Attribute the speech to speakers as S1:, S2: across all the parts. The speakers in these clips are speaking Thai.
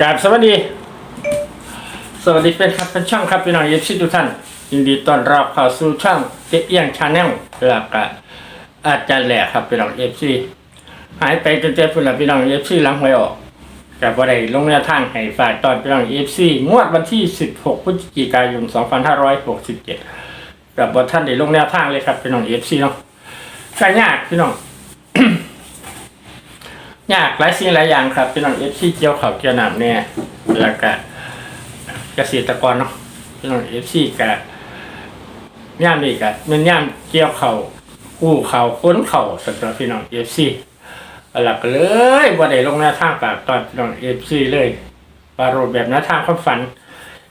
S1: กราบสวัสดี สวัสดีเป็นครับเป็นช่องครับพี่น้องเอฟซีทุกท่าน ยินดีต้อนรับเข้าสู่ช่องเจ๊เอียงชาแนลแล้วก็อาจารย์แหล่ครับพี่น้องเอฟซีหายไปจนเจอพี่น้องพี่น้องเอฟซีหลังหวยออกกับว่าได้ลงแนวทางให้ฝายตอนพี่น้องเอฟซีงวดวันที่ 16 พฤศจิกายน 2567กับว่าท่านได้ลงแนวทางเลยครับพี่น้องเอฟซีเนาะใช่ยากพี่น้อง ยากหลายสิ่งหลายอย่างครับพี่น้องเอฟซีเกี่ยวเขาเกี่ยวหนามเนี่ยแล้วก็เกษตรกรเนาะพี่น้องเอฟซีกับย่ามนี่กับมันย่ามเกี่ยวเขากู้เขาวค้นเขาสำหรับพี่น้องเอฟซีหลักเลยว่าได้ลงหน้าทางปากตอนพี่น้องเอฟซีเลยปรารบแบบหน้าทางความฝัน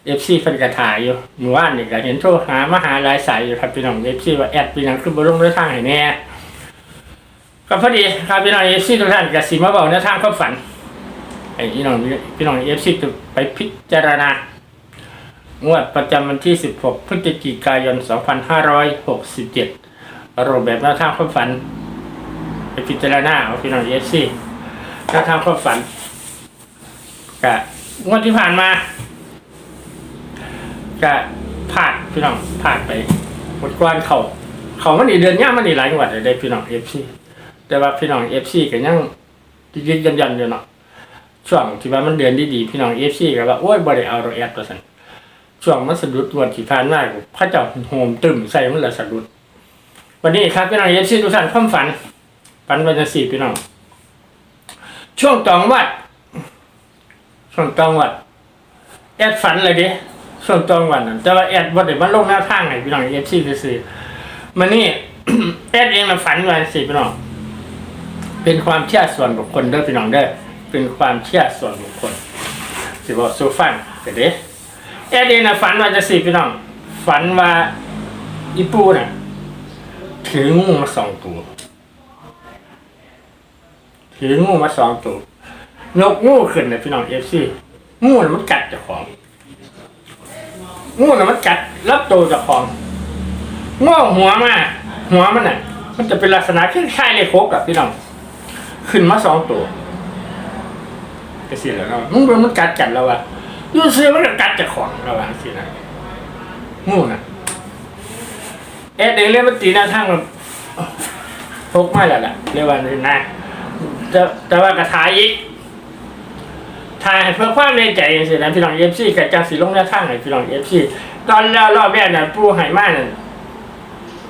S1: เอฟซีเพิ่นกระถ่ายอยู่อยู่ว่านนี่ก็เห็นโทรหามาหาหลายสายอยู่ครับพี่น้องเอฟซีว่าแอดพี่น้องขึ้นบนลงหน้าทางให้แน่ ก็พอดีครับพี่น้องเอฟซีทุกท่านกับสีมาบอกแนทางความฝันไอ้พี่น้องพี่น้องเอฟซีไปพิจารณางวดประจำวันที่ 16 พฤศจิกายน 2567รูปแบบแนวทางความฝัน ไปพิจารณาเอาพี่น้องเอฟซีแนวทางความฝันกะงวดที่ผ่านมากะผ่านพี่น้องผ่านไปหมดกวนเขาเขามันอีเดือนย่ามันอีหลายงหวัดเลยได้พี่น้องเอฟซี แต่ว่าพี่น้องเอฟซีก็ยังยืนยันยันอยู่เนาะช่วงที่ว่ามันเดือนดีๆพี่น้องเอฟซีก็ว่าโอ้ยบ่ได้เอาเราแอดตัวสันช่วงมันสะดุดวันที่ผ่านมาพระเจ้าโฮมตึมใส่มันละสะดุด วันนี้ครับพี่น้องเอฟซีทุกท่านความฝันฝันวันที่สี่พี่น้อง ช่วงตองวัด ช่วงตองวัด แอดฝันเลยดิช่วงตองวัดนั่นแต่ว่าแอดบ่ได้มาลงหน้าทางให้พี่น้องเอฟซีซื้อๆมันนี่แอดเองมาฝันวันที่สี่พี่น้อง เป็นความเชื่อส่วนบุคคลเด้อพี่น้องเด้อเป็นความเชื่อส่วนบุคคลสิบอกสูฟังแต่เด้อดเองนะฝันว่าจะสิพี่น้อง ฝันว่าอีปูน่ะถืองูมาสองตัวถืองูมาสองตัวนกงูขึ้นเลยพี่น้องเอฟซีงูน่ะมันกัดเจ้าของงูน่ะมันกัดรับตัวเจ้าของง้อหัวมาหัวมันน่ะ มันจะเป็นลักษณะคล้ายๆเลยโคกกับพี่น้อง ขึ้นมาสองตัวก็สิแล้วเนาะมึงเป็นมันกัดกันแล้วอะยูเสือมันก็กัดจากของเราอะสินะงูนะเอ๊ะเด็กเล่นมันตีหน้าทางมันพกไม่แล้วล่ะเรียกว่านี่นะจะแต่ว่ากระถายอีกถ่ายเพื่อความในใจสินะพี่น้องเอฟซีกับจังสีลงหน้าทางให้พี่น้องเอฟซีตอนแล้วรอบแรกน่ะปูไห่มาน่ะ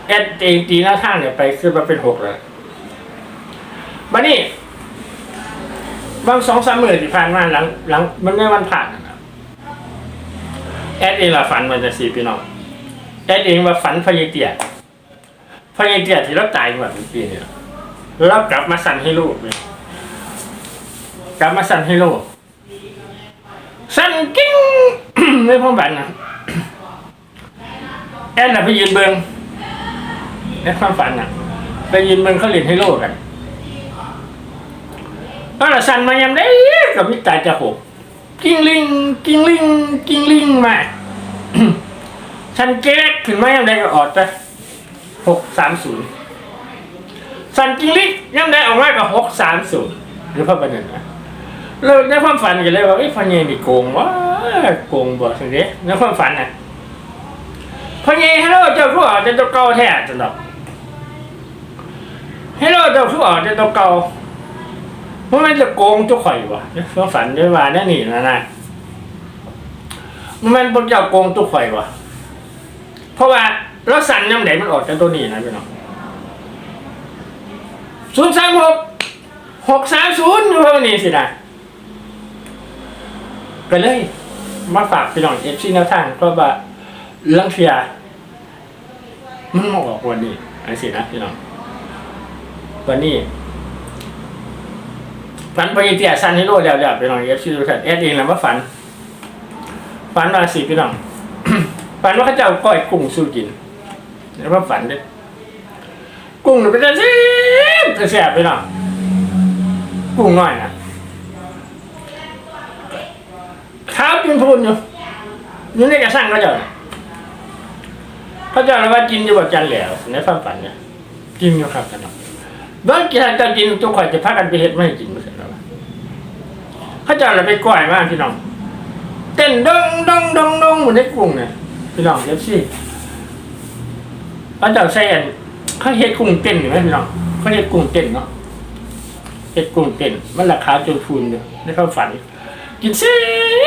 S1: เอ็ดเองตีหน้าทางเนี่ยไปขึ้นมาเป็นหกแล้ว บันนี้บางสองสามหมื่นที่ผ่านมาหลังหลังมันไม่วันผ่านนะแอดเองละฝันมันจะสี่พี่น้องแอดเองว่าฝันพยาเตียพยาเตียที่เราตายมาเป็นปีเนี่ยแล้วกลับมาสั่นให้ลูกเลยกลับมาสั่นให้ลูกสั่นกิ้งไม่พ่อบันนะแอดน่ะไปยืนเบิงในความฝันน่ะ ไปยืนเบิงเขาเล่นให้โลกกัน ก็ละสั่นมายามได้กับมิตาจะหกกิ้งลิงกิ้งลิงกิ้งลิงมาฉันเก๊กถึงมายามได้ก็ออดไปหกสามศูนย์สั่นกิ้งลิงยามได้ออกมาก็หกสามศูนย์หรือพระประเด็นนะเราในความฝันกันเลยว่าไอ้พันเยนี่โกงวะโกงบ่สิเด้ในความฝันน่ะพันเยฮัลโหลเจ้าผู้อาจจะตัวเก่าแท้จังดอกฮัลโหลเจ้าผู้อาจจะตัวเก่า เพราะมันจะโกงเจ้าข่อยวะเพื่อฝันด้วยว่าแน่นี่นะนะมันบนเจ้าโกงเจ้าข่อยวะเพราะว่าเราสั่นน้ำไหนมันออกจากตัวนี้นะพี่น้องศูนย์สามหกหกสามศูนย์เท่านี้สินะก็เลย มาฝากพี่น้องเอฟซีแนวทางเพราะว่าเรื่องเฟียมันมาออกวันนี้อันสินะพี่น้องวันนี้ ฝันไปเตียซันให้โลดแล้วๆไปน้องเอฟซีดูทันเอสเองแล้วว่าฝัน ฝันมาสิพี่น้อง ฝันว่าเขาเจ้าก้อยกุ้งสู้กินแล้วว่าฝันเด้อกุ้งนี่เป็นจะซิบจะแสบพี่น้อง กุ้งน้อยนะข้าวกินพูนอยู่อยู่ในกระสังเขาเจ้าน่ะเขาเจ้าเลยว่ากินอยู่แบบจันแหล้วในความฝันเนี่ยกินอยู่ครับพี่น้องบางทีถ้ากินทุกคนจะพากันไปเห็ดไม่ให้กินไม่ใช่หรอ เขาเขาเจะเราไปก่อยมากพี่น้อง เต้นดงดงดงดงเหมือนในกรุงเนี่ยพี่น้องเอฟซีเขาเจะใส่อันเขาเฮ็ดกุ้งเต้นอยู่ไหมพี่น้องเขาเฮ็ดกุ้งเต้นเนาะเฮ็ดกุ้งเต้นมันราคาจนฟูนอยู่ในความฝัน กินเสี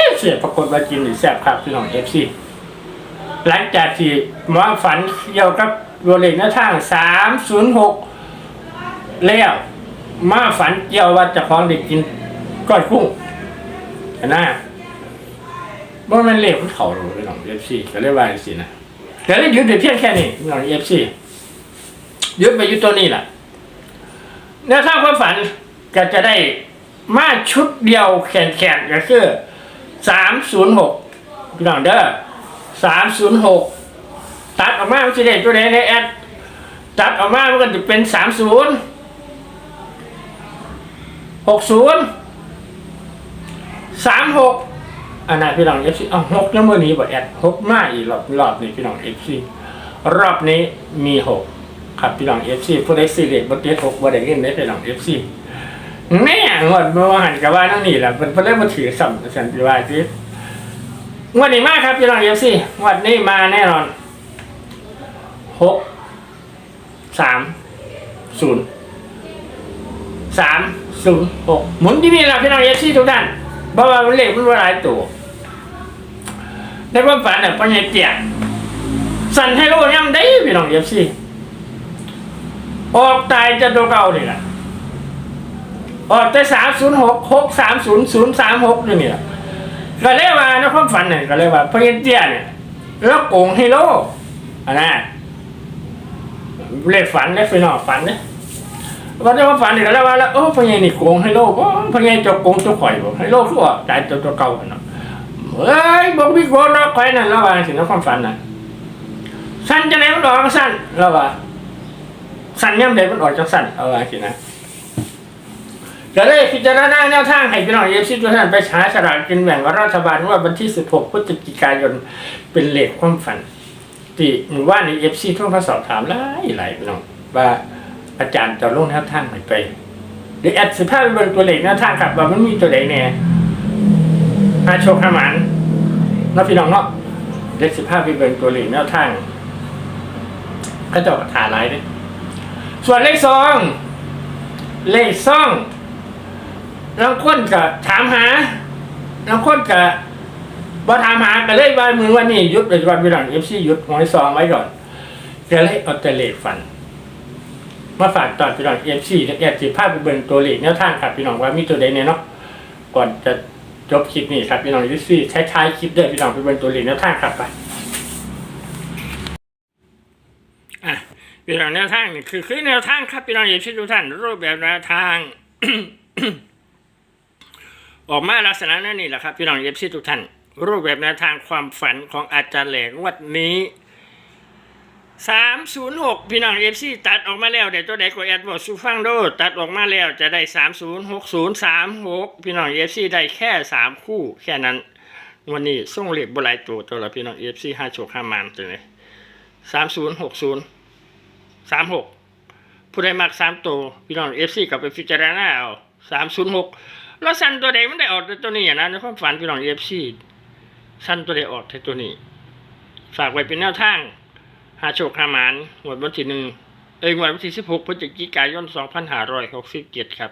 S1: ยเสียปรากฏว่ากินหรือแซ่บครับพี่น้องเอฟซีหลังจากที่หมอฝันเกี่ยวกับตัวเลขหน้าทางสามศูนย์หกแล้วมาฝันเกี่ยวว่าจะของเด็กกินก้อยกุ้ง เห็นไหมว่ามันเลขมันเข่าหรือพี่น้องเอฟซีก็เรียกว่าสินะแต่เลยยึดเดี๋ยวเพียงแค่นี้พี่น้องเอฟซียึดไปยึดตัวนี้แหละแนวทางความฝันก็จะได้มาชุดเดียวแขนแขนก็คือสามศูนย์หกพี่น้องเด้อสามศูนย์หกตัดออกมามันจะได้ตัวไหนในแอดตัดออกมามันก็จะเป็นสามศูนย์หกศูนย์ สามหกอันนั้นพี่น้องเอฟซีอ้าหกยังเมื่อนี้บ่แอดหกมาอีกรอบรอบนี้พี่น้องเอฟซีรอบนี้มีหกครับพี่น้องเอฟซีผู้ใดซีเรียสบ่เตีหกบ่ได้เงินได้พี่น้องเอฟซีแม่งวดเมื่อวานกับว่านั่งนี่แหละเป็นเพิ่นมาถือสัมสันติวาสิงวดนี้มากครับพี่น้องเอฟซีงวดนี้มาแน่นอนหกสามศูนย์สามศูนย์หกหมุนที่นี่แหละพี่น้องเอฟซีทุกท่าน เพราะว่าเลขมันว่าหลายตัวในความฝันเนี่ยปัญญาเจียสั่นให้รู้ย่ำได้พี่น้องเอฟซีออกตายจะตัวเก่านี่แหละออกแต่สามศูนย์หกหกสามศูนย์ศูนย์สามหกนี่แหละก็เรียกว่าในความฝันเนี่ยก็เรียกว่าพระเจ้าเนี่ยแล้วโกงให้โลอันนั้นเลขฝันเลขฝันออกฝันเนี่ย วันที่ว่าฝันเนี่ก็เรียกว่าแล้วโอ้พระเจ้านี่โกงให้โลกโอ้พระเจ้าจะโกงจะข่อยบอให้โลกคือว่าใจตัวตัวเก่าเนาะเฮ้ยบอกพี่โกงนะข่อยนั่นแล้วว่าถึงในความฝันน่ะสั้นจะไหนมันออกก็สั้นแล้วว่าสั้นย่ำใดมันออกจากสั้นเอาว่าสินะก็เลยพิจารณาแนวทางให้พี่น้องเอฟซีทุกท่านไปหาสลากกินแบ่งรัฐบาลว่าวันที่ 16 พฤศจิกายนเป็นเลขความฝันที่หมู่บ้านในเอฟซีทุกท่านสอบถามหลายหลายพี่น้องว่า อาจารย์จะลงแนวทางไหนไปเดี๋ยวแอดสิบห้าไปเบิ่งตัวเลขแนวทางครับว่ามันมีตัวเลขแน่อาโชคขามันนาะพี่น้องเนาะเด็กสิบห้าไปเบิ่งตัวเลขแนวทางก็จะถ่ายไลน์ด้วยส่วนเลขสอง เลขสองบางคนก็ถามหาบางคนก็บ่ถามหาก็เลยว่ามือวันนี้หยุดเลยวันไปหลังเอฟซีหยุดหวยซองไว้ก่อนก็เลยเอาแต่เลขฟัน มาฝากตอนพี่น้องเอฟซีและแอดสิภาพไปเบิ่งตัวเลขแนวทางครับพี่น้องว่ามีตัวใดเนี่ยเนาะก่อนจะจบคลิปนี้ครับพี่น้องเอฟซีท้คลิปเด้อพี่น้องไปเบิ่งตัวเลขแนวทางครับไปอะพี่น้องแนวทางนี่คือคือแนวทางครับพี่น้องเอฟซีทุกท่านรูปแบบแนวทาง ออกมาลักษณะนั้นนี่แหละครับพี่น้องเอฟซีทุกท่านรูปแบบแนวทางความฝันของอาจารย์แหลงวัดนี้ สามศูนย์หกพี่น้องเอฟซีตัดออกมาแล้วเดี๋ยวตัวใดก็แอดบอกซูฟังโดตัดออกมาแล้วจะได้สามศูนย์หกศูนย์สามหกพี่น้องเอฟซีได้แค่สามคู่แค่นั้น วันนี้ส่งเหล็กบหลายตัวตัวละพี่น้องเอฟซีห้าโชคห้ามานตัวเลยสามศูนย์หกศูนย์สามหกผู้ใดมักสามตัวพี่น้องเอฟซีกลับไปพิจารณาเอาสามศูนย์หกแล้วสั้นตัวใดมันได้ออกต่ตัวนี้อย่างนั้นในความฝันพี่น้องเอฟซีสั้นตัวใดออกแต่ตัวนี้ ฝากไว้เป็นแนวทาง หาโชคหาหมานหมวดวันที่หนึ่งเอ้ยหมวดวันที่สิบหกพฤศจิกายนสองพันห้าร้อยหกสิบเจ็ดครับ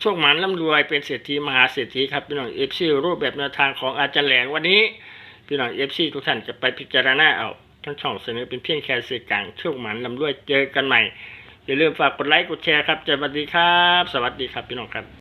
S1: โชคหมานร่ำรวยเป็นเศรษฐีมหาเศรษฐีครับพี่น้องเอฟซีรูปแบบแนวทางของอาจารย์แหลงวันนี้พี่น้องเอฟซีทุกท่านจะไปพิจารณาเอาทั้งช่องเสนอเป็นเพียงแค่สื่อกลางโชคหมานร่ำรวยเจอกันใหม่อย่าลืมฝากกดไลค์กดแชร์ครับสวัสดีครับ สวัสดีครับพี่น้องครับ